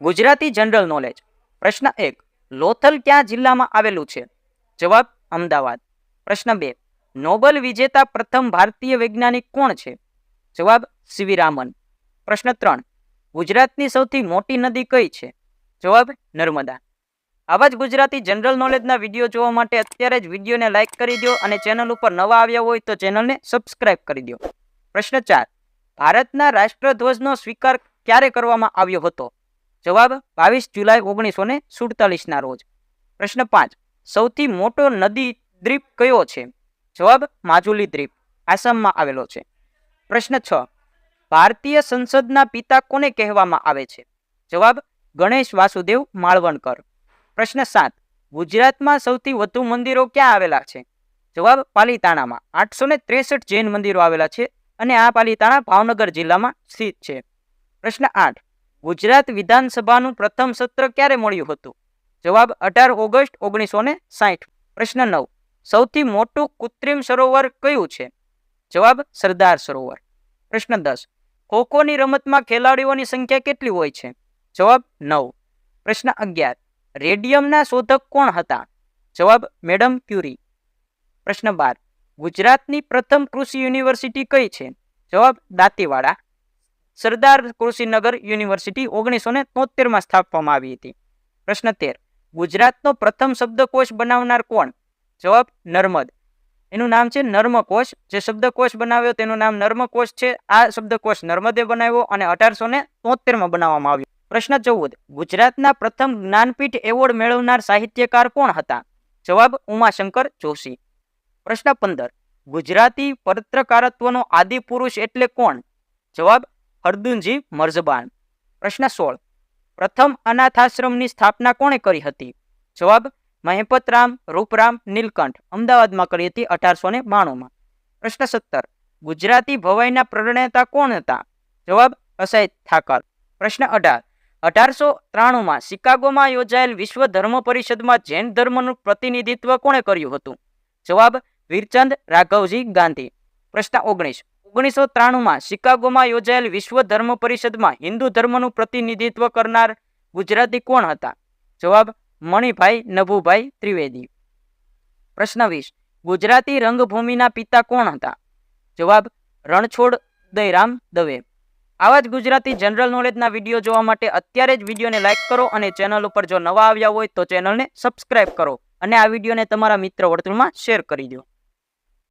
Gujarati general knowledge પ્રશ્ન એક, લોથલ ક્યાં જિલ્લામાં આવેલું છે? જવાબ, અમદાવાદ. પ્રશ્ન બે, નોબલ વિજેતા પ્રથમ ભારતીય વૈજ્ઞાનિક કોણ છે? જવાબ, સીવી રામન. પ્રશ્ન ત્રણ, ગુજરાતની સૌથી મોટી નદી કઈ છે? જવાબ, નર્મદા. આવા જ ગુજરાતી જનરલ નોલેજના વીડિયો જોવા માટે અત્યારે જ વિડીયોને લાઇક કરી દો અને ચેનલ ઉપર નવા આવ્યા હોય તો ચેનલને સબસ્ક્રાઇબ કરી દો. પ્રશ્ન ચાર, ભારતના રાષ્ટ્રધ્વજનો સ્વીકાર ક્યારે કરવામાં આવ્યો હતો? જવાબ બાવીસ જુલાઈ ઓગણીસો ને સુડતાલીસના રોજ. પ્રશ્ન પાંચ, સૌથી મોટો નદી દ્વીપ કયો છે? જવાબ, માજુલી દ્વીપ, આસામમાં આવેલો છે. પ્રશ્ન છ, ભારતીય સંસદના પિતા કોને કહેવામાં આવે છે? જવાબ, ગણેશ વાસુદેવ માળવણકર. પ્રશ્ન સાત, ગુજરાતમાં સૌથી વધુ મંદિરો ક્યાં આવેલા છે? જવાબ, પાલીતાણામાં. આઠસો ને ત્રેસઠ જૈન મંદિરો આવેલા છે અને આ પાલીતાણા ભાવનગર જિલ્લામાં સ્થિત છે. પ્રશ્ન આઠ ગુજરાત વિધાનસભાનું પ્રથમ સત્ર ક્યારે મળ્યું હતું? જવાબ અઢાર ઓગસ્ટ ઓગણીસો ને સાઠ પ્રશ્ન નવ. સૌથી મોટું કૃત્રિમ સરોવર કયું છે? જવાબ સરદાર સરોવર. પ્રશ્ન દસ. ખોખોની રમતમાં ખેલાડીઓની સંખ્યા કેટલી હોય છે? જવાબ નવ. પ્રશ્ન અગિયાર. રેડિયમના શોધક કોણ હતા? જવાબ મેડમ ક્યુરી. પ્રશ્ન બાર. ગુજરાતની પ્રથમ કૃષિ યુનિવર્સિટી કઈ છે? જવાબ દાંતીવાડા. સરદાર કૃષિનગર યુનિવર્સિટી ઓગણીસો ને તોતેરમાં સ્થાપવામાં આવી હતી. પ્રશ્ન તેર. ગુજરાતનો પ્રથમ શબ્દકોશ બનાવનાર કોણ? જવાબ નર્મદ. એનું નામ છે નર્મકોશ. જે શબ્દકોશ બનાવ્યો તેનું નામ નર્મકોશ છે. આ શબ્દકોશ નર્મદે બનાવ્યો અને અઢારસો ને તોતેરમાં બનાવવામાં આવ્યો. પ્રશ્ન ચૌદ. ગુજરાતના પ્રથમ જ્ઞાનપીઠ એવોર્ડ મેળવનાર સાહિત્યકાર કોણ હતા? જવાબ ઉમાશંકર જોશી. પ્રશ્ન પંદર. ગુજરાતી પત્રકારત્વનો આદિપુરુષ એટલે કોણ? જવાબ હરદુનજી મર્ઝબાન પ્રશ્ન સોળ. પ્રથમ અનાથાશ્રમની સ્થાપના કોણે કરી હતી? જવાબ, મહેપતરામ રૂપરામ નીલકંઠ. અમદાવાદમાં કરી હતી અઢારસો ને બાણુંમાં. પ્રશ્ન સત્તર. ગુજરાતી ભવાઈના પ્રણેતા કોણ હતા? જવાબ અસય ઠાકર. પ્રશ્ન અઢાર. અઢારસો ત્રાણુંમાં શિકાગોમાં યોજાયેલ વિશ્વ ધર્મ પરિષદમાં જૈન ધર્મનું પ્રતિનિધિત્વ કોણે કર્યું હતું? જવાબ, વીરચંદ રાઘવજી ગાંધી. પ્રશ્ન ઓગણીસ. ઓગણીસો ત્રાણુંમાં શિકાગોમાં યોજાયેલ વિશ્વ ધર્મ પરિષદમાં હિન્દુ ધર્મનું પ્રતિનિધિત્વ કરનાર ગુજરાતી કોણ હતા? જવાબ, મણિભાઈ નભુભાઈ ત્રિવેદી. પ્રશ્ન વીસ, ગુજરાતી રંગભૂમિના પિતા કોણ હતા? જવાબ, રણછોડ દયરામ દવે. આવા જ ગુજરાતી જનરલ નોલેજના વીડિયો જોવા માટે અત્યારે જ વિડીયોને લાઇક કરો અને ચેનલ ઉપર જો નવા આવ્યા હોય તો ચેનલને સબસ્ક્રાઇબ કરો અને આ વિડીયોને તમારા મિત્ર વર્તુળમાં શેર કરી દો.